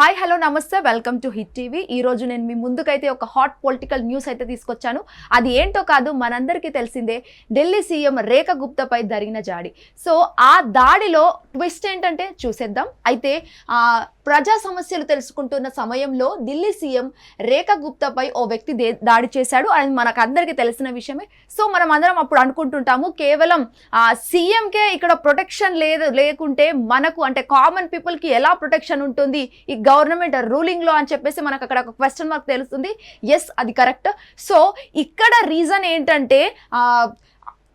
Hi hello నమస్తే. Welcome to hit TV ఈ రోజు నేను మీ ముందుకైతే ఒక హాట్ పొలిటికల్ న్యూస్ అయితే తీసుకొచ్చాను. అది ఏంటో కాదు మనందరికీ తెలిసిందే ఢిల్లీ సీఎం రేఖ గుప్తాపై జరిగిన జాడి. సో ఆ దాడిలో ట్విస్ట్ ఏంటంటే చూసేద్దాం. అయితే ప్రజా సమస్యలు తెలుసుకుంటున్న సమయంలో ఢిల్లీ సీఎం రేఖ గుప్తాపై ఓ వ్యక్తి దే- దాడి చేశాడు. అది మనకు అందరికీ తెలిసిన విషయమే. సో మనం అందరం అప్పుడు అనుకుంటుంటాము కేవలం సీఎంకే ఇక్కడ ప్రొటెక్షన్ లేదు లేకుంటే మనకు అంటే కామన్ పీపుల్కి ఎలా ప్రొటెక్షన్ ఉంటుంది? ఈ గవర్నమెంట్ రూలింగ్లో అని చెప్పేసి మనకు అక్కడ ఒక క్వశ్చన్ మార్క్ తెలుస్తుంది. ఎస్ అది కరెక్ట్ సో ఇక్కడ రీజన్ ఏంటంటే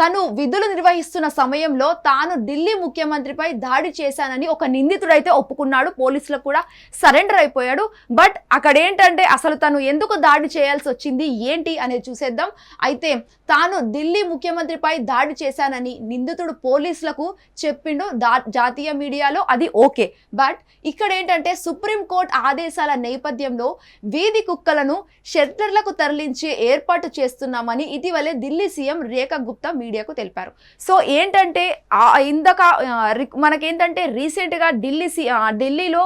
తను విధులు నిర్వహిస్తున్న సమయంలో తాను ఢిల్లీ ముఖ్యమంత్రిపై దాడి చేశానని ఒక నిందితుడైతే ఒప్పుకున్నాడు. పోలీసులకు కూడా సరెండర్ అయిపోయాడు. బట్ అక్కడ ఏంటంటే అసలు తను ఎందుకు దాడి చేయాల్సి వచ్చింది? ఏంటి? అనేది చూసేద్దాం. అయితే తాను ఢిల్లీ ముఖ్యమంత్రిపై దాడి చేశానని నిందితుడు పోలీసులకు చెప్పిండు. దా జాతీయ మీడియాలో అది ఓకే. బట్ ఇక్కడ ఏంటంటే సుప్రీంకోర్టు ఆదేశాల నేపథ్యంలో వీధి కుక్కలను షెల్టర్లకు తరలించే ఏర్పాటు చేస్తున్నామని ఇటీవలే ఢిల్లీ సీఎం రేఖ గుప్తా మీడియాకు తెలిపారు. సో ఏంటంటే ఇందాక మనకేంటంటే రీసెంట్గా ఢిల్లీ ఢిల్లీలో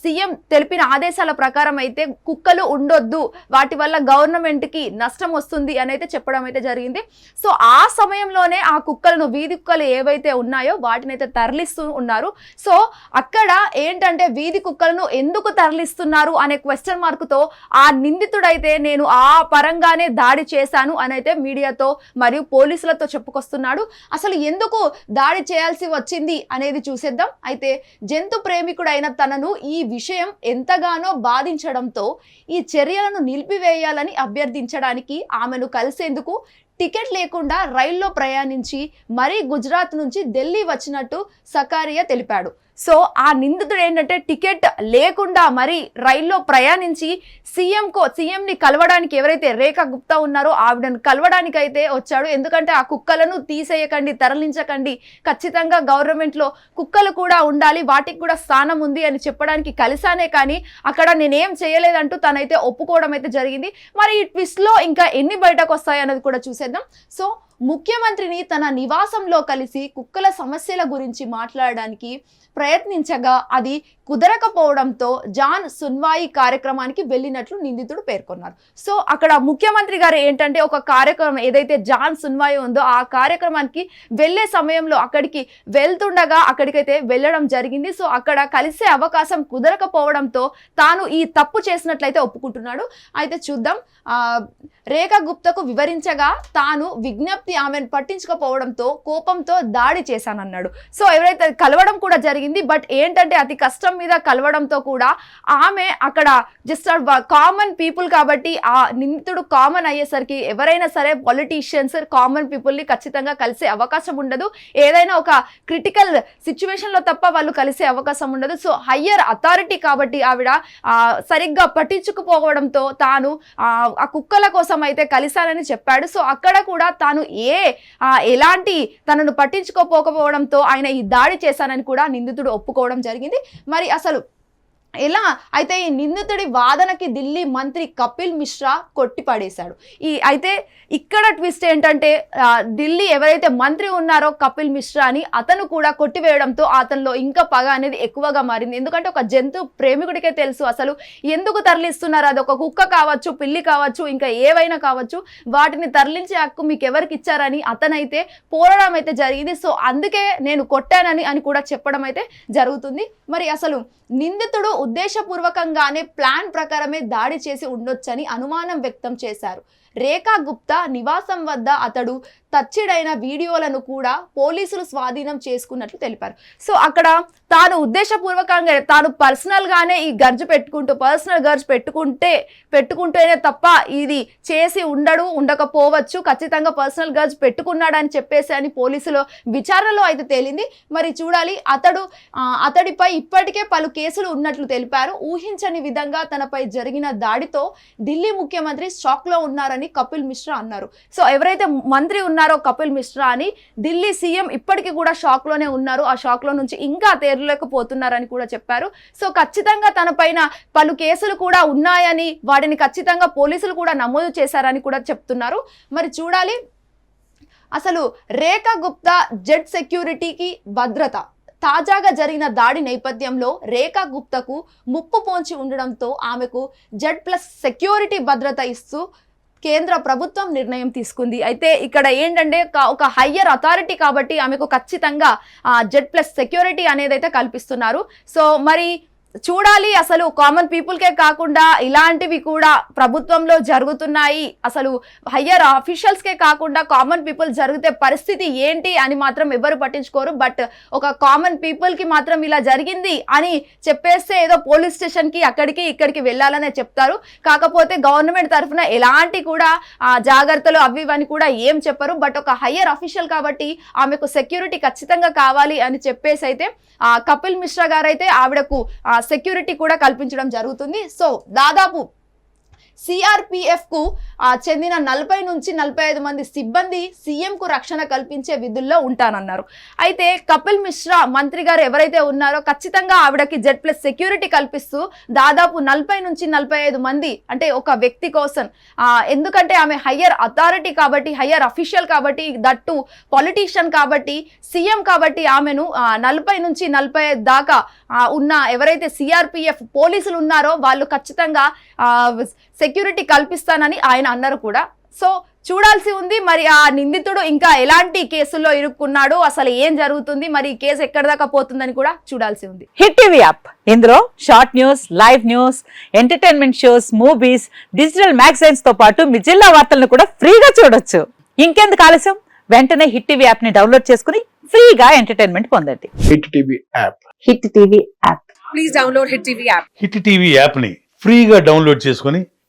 సీఎం తెలిపిన ఆదేశాల ప్రకారం అయితే కుక్కలు ఉండొద్దు వాటి వల్ల గవర్నమెంట్కి నష్టం వస్తుంది అని అయితే చెప్పడం అయితే జరిగింది. సో ఆ సమయంలోనే ఆ కుక్కలను వీధి కుక్కలు ఏవైతే ఉన్నాయో వాటిని అయితే తరలిస్తూ ఉన్నారు. సో అక్కడ ఏంటంటే వీధి కుక్కలను ఎందుకు తరలిస్తున్నారు అనే క్వశ్చన్ మార్కుతో ఆ నిందితుడైతే నేను ఆ పరంగానే దాడి చేశాను అని అయితే మీడియాతో మరియు పోలీసులతో చెప్పుకొస్తున్నాడు. అసలు ఎందుకు దాడి చేయాల్సి వచ్చింది అనేది చూసేద్దాం. అయితే జంతు ప్రేమికుడైన తనను ఈ విషయం ఎంతగానో బాధించడంతో ఈ చర్యలను నిలిపివేయాలని అభ్యర్థించడానికి ఆమెను కలిసేందుకు టికెట్ లేకుండా రైల్లో ప్రయాణించి మరీ గుజరాత్ నుంచి ఢిల్లీ వచ్చినట్టు సకారియా తెలిపాడు. సో ఆ నిందితుడు ఏంటంటే టికెట్ లేకుండా మరి రైల్లో ప్రయాణించి సీఎంకో సీఎంని కలవడానికి ఎవరైతే రేఖ గుప్తా ఉన్నారో ఆవిడను కలవడానికి అయితే వచ్చాడు. ఎందుకంటే ఆ కుక్కలను తీసేయకండి తరలించకండి. ఖచ్చితంగా గవర్నమెంట్లో కుక్కలు కూడా ఉండాలి వాటికి కూడా స్థానం ఉంది అని చెప్పడానికి కలిసానే కానీ అక్కడ నేనేం చేయలేదంటూ తనైతే ఒప్పుకోవడం అయితే జరిగింది. మరి ఈ ట్విస్ట్లో ఇంకా ఎన్ని బయటకు వస్తాయి అన్నది కూడా చూసేద్దాం. సో ముఖ్యమంత్రిని తన నివాసంలో కలిసి కుక్కల సమస్యల గురించి మాట్లాడడానికి ప్రయత్నించగా అది కుదరకపోవడంతో జాన్ సున్వాయి కార్యక్రమానికి వెళ్ళినట్లు నిందితుడు పేర్కొన్నారు. సో అక్కడ ముఖ్యమంత్రి గారు ఏంటంటే ఒక కార్యక్రమం ఏదైతే జాన్ సున్వాయి ఉందో ఆ కార్యక్రమానికి వెళ్ళే సమయంలో అక్కడికి వెళ్తుండగా అక్కడికైతే వెళ్ళడం జరిగింది. సో అక్కడ కలిసే అవకాశం కుదరకపోవడంతో తాను ఈ తప్పు చేసినట్లయితే ఒప్పుకుంటున్నాడు. అయితే చూద్దాం. రేఖ గుప్తకు వివరించగా తాను విజ్ఞప్తి ఆమెను పట్టించుకోపోవడంతో కోపంతో దాడి చేశానన్నాడు. సో ఎవరైతే కలవడం కూడా జరిగింది బట్ ఏంటంటే అతి కష్టం మీద కలవడంతో కూడా ఆమె అక్కడ జస్ట్ కామన్ పీపుల్ కాబట్టి ఆ నిందితుడు కామన్ అయ్యేసరికి ఎవరైనా సరే పొలిటీషియన్స్ కామన్ పీపుల్ని ఖచ్చితంగా కలిసే అవకాశం ఉండదు. ఏదైనా ఒక క్రిటికల్ సిచ్యువేషన్లో తప్ప వాళ్ళు కలిసే అవకాశం ఉండదు. సో హయ్యర్ అథారిటీ కాబట్టి ఆవిడ సరిగ్గా పట్టించుకుపోవడంతో తాను ఆ కుక్కల కోసం అయితే కలిశానని చెప్పాడు. సో అక్కడ కూడా తాను ఏ ఎలాంటి తనను పట్టించుకోపోకపోవడంతో ఆయన ఈ దాడి చేశానని కూడా నిందితుడు ఒప్పుకోవడం జరిగింది. మరి అసలు ఎలా? అయితే ఈ నిందితుడి వాదనకి ఢిల్లీ మంత్రి కపిల్ మిశ్రా కొట్టి పడేశాడు ఈ అయితే ఇక్కడ ట్విస్ట్ ఏంటంటే ఢిల్లీ ఎవరైతే మంత్రి ఉన్నారో కపిల్ మిశ్రా అని అతను కూడా కొట్టివేయడంతో అతనిలో ఇంకా పగ అనేది ఎక్కువగా మారింది. ఎందుకంటే ఒక జంతు ప్రేమికుడికే తెలుసు అసలు. ఎందుకు తరలిస్తున్నారు? అది ఒక కుక్క కావచ్చు పిల్లి కావచ్చు ఇంకా ఏవైనా కావచ్చు. వాటిని తరలించే హక్కు మీకు ఎవరికి ఇచ్చారని అతనైతే పోరాడం అయితే జరిగింది. సో అందుకే నేను కొట్టానని అని కూడా చెప్పడం అయితే జరుగుతుంది. మరి అసలు నిందితుడు ఉద్దేశపూర్వకంగానే ప్లాన్ ప్రకారమే దాడి చేసి ఉండొచ్చని అనుమానం వ్యక్తం చేశారు. రేఖా గుప్తా నివాసం వద్ద అతడు తచ్చిడైన వీడియోలను కూడా పోలీసులు స్వాధీనం చేసుకున్నట్లు తెలిపారు. సో అక్కడ తాను ఉద్దేశపూర్వకంగా తాను పర్సనల్గానే ఈ గర్జు పెట్టుకుంటూ పర్సనల్ గర్జ్ పెట్టుకుంటే పెట్టుకుంటేనే తప్ప ఇది చేసి ఉండడు ఉండకపోవచ్చు ఖచ్చితంగా పర్సనల్ గర్జ్ పెట్టుకున్నాడని చెప్పేసి అని పోలీసులు విచారణలో అయితే తేలింది. మరి చూడాలి అతడు అతడిపై ఇప్పటికే పలు కేసులు ఉన్నట్లు తెలిపారు. ఊహించని విధంగా తనపై జరిగిన దాడితో ఢిల్లీ ముఖ్యమంత్రి షాక్లో ఉన్నారని అని కపిల్ మిశ్రా అన్నారు. సో ఎవరైతే మంత్రి ఉన్నారో కపిల్ మిశ్రా అని ఢిల్లీ సీఎం ఇప్పటికీ కూడా షాక్లోనే ఉన్నారు. ఆ షాక్లో నుంచి ఇంకా తేరలేకపోతున్నారని కూడా చెప్పారు. సో ఖచ్చితంగా తన పైన పలు కేసులు కూడా ఉన్నాయని వాటిని ఖచ్చితంగా పోలీసులు కూడా నమోదు చేశారని కూడా చెప్తున్నారు. మరి చూడాలి అసలు రేఖా గుప్తా జెడ్ సెక్యూరిటీకి భద్రత. తాజాగా జరిగిన దాడి నేపథ్యంలో రేఖా గుప్తకు ముప్పు పోంచి ఉండడంతో ఆమెకు జెడ్ ప్లస్ సెక్యూరిటీ భద్రత ఇస్తూ కేంద్ర ప్రభుత్వం నిర్ణయం తీసుకుంది. అయితే ఇక్కడ ఏంటంటే ఒక- హయ్యర్ అథారిటీ కాబట్టి ఆమెకు ఖచ్చితంగా జెడ్ ప్లస్ సెక్యూరిటీ అనేది అయితే కల్పిస్తున్నారు. సో మరి చూడాలి. అసలు కామన్ పీపుల్కే కాకుండా ఇలాంటివి కూడా ప్రభుత్వంలో జరుగుతున్నాయి. అసలు హయ్యర్ ఆఫీషియల్స్కే కాకుండా కామన్ పీపుల్ జరిగితే పరిస్థితి ఏంటి అని మాత్రం ఎవరు పట్టించుకోరు. బట్ ఒక కామన్ పీపుల్కి మాత్రం ఇలా జరిగింది అని చెప్పేస్తే ఏదో పోలీస్ స్టేషన్కి అక్కడికి ఇక్కడికి వెళ్ళాలనే చెప్తారు. కాకపోతే గవర్నమెంట్ తరఫున ఎలాంటి కూడా జాగ్రత్తలు అవి ఇవని కూడా ఏం చెప్పరు. బట్ ఒక హయ్యర్ అఫీషియల్ కాబట్టి ఆమెకు సెక్యూరిటీ ఖచ్చితంగా కావాలి అని చెప్పేసి అయితే కపిల్ మిశ్రా గారైతే ఆవిడకు సెక్యూరిటీ కూడా కల్పించడం జరుగుతుంది. సో దాదాపు సిఆర్పిఎఫ్కు చెందిన నలభై నుంచి నలభై ఐదు మంది సిబ్బంది సీఎం కు రక్షణ కల్పించే విధుల్లో ఉంటానన్నారు. అయితే కపిల్ మిశ్రా మంత్రి గారు ఎవరైతే ఉన్నారో ఖచ్చితంగా ఆవిడకి జెడ్ ప్లస్ సెక్యూరిటీ కల్పిస్తూ దాదాపు నలభై నుంచి నలభై ఐదు మంది అంటే ఒక వ్యక్తి కోసం ఎందుకంటే ఆమె హయ్యర్ అథారిటీ కాబట్టి హయ్యర్ అఫీషియల్ కాబట్టి దట్టు పొలిటీషియన్ కాబట్టి సీఎం కాబట్టి ఆమెను నలభై నుంచి నలభై ఐదు దాకా ఉన్న ఎవరైతే సిఆర్పిఎఫ్ పోలీసులు ఉన్నారో వాళ్ళు ఖచ్చితంగా సెక్యూరిటీ కల్పిస్తానని ఆయన అన్నారు కూడా. సో చూడాల్సి ఉంది. మరి ఆ నిందితుడు ఇంకా ఎలాంటి కేసుల్లో ఇరుక్కున్నాడు అసలు ఏం జరుగుతుంది మరి ఈ కేసు ఎక్కడి దాకా పోతుందని కూడా చూడాల్సి ఉంది. Hit TV app. ఇందులో short news live news entertainment shows movies digital మ్యాగజైన్స్తో పాటు మీ జిల్లా వార్తలను కూడా ఫ్రీగా చూడొచ్చు. ఇంకెందుకు ఆలస్యం? వెంటనే హిట్ టీవీ యాప్ని డౌన్లోడ్ చేసుకుని ఫ్రీగా ఎంటర్టైన్మెంట్ పొందండి. Hit TV app. Hit TV app. Please download Hit TV app. Hit TV యాప్ని ఫ్రీగా డౌన్లోడ్ చేసుకొని